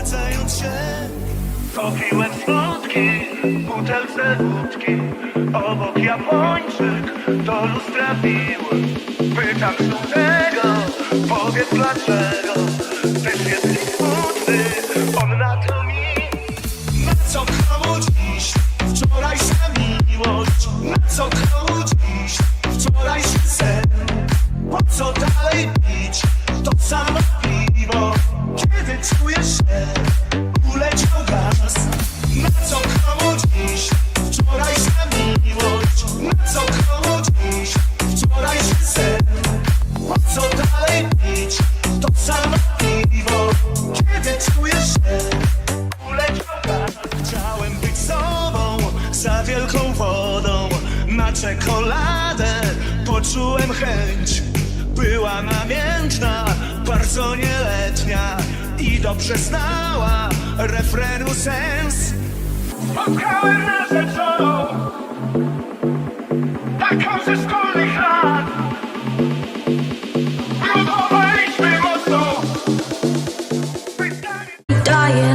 zgadzając się Popiłem słodki, butelce wódki. Obok Japończyk do lustra pił. Pytam żółtego, powiedz dlaczego? Też jesteś smutny, on na to mi. Na co komu dziś wczorajsza miłość. Na co komu dziś wczorajszy sen Po co dalej pić? To samo piwo Kiedy czujesz, że uleciał gaz. Na co komu dziś wczorajsza miłość. Na co komu dziś wczorajszy sen. Po co dalej pić? To samo piwo. Kiedy czujesz, że uleciał gaz. Chciałem być sobą za wielką wodą. Na czekoladę poczułem chęć. Była namiętna, bardzo nieletnia dobrze znała refrenu sens. Spotkałem narzeczoną, taką ze szkolnych lat. Miodowaliśmy mocno. Wydaje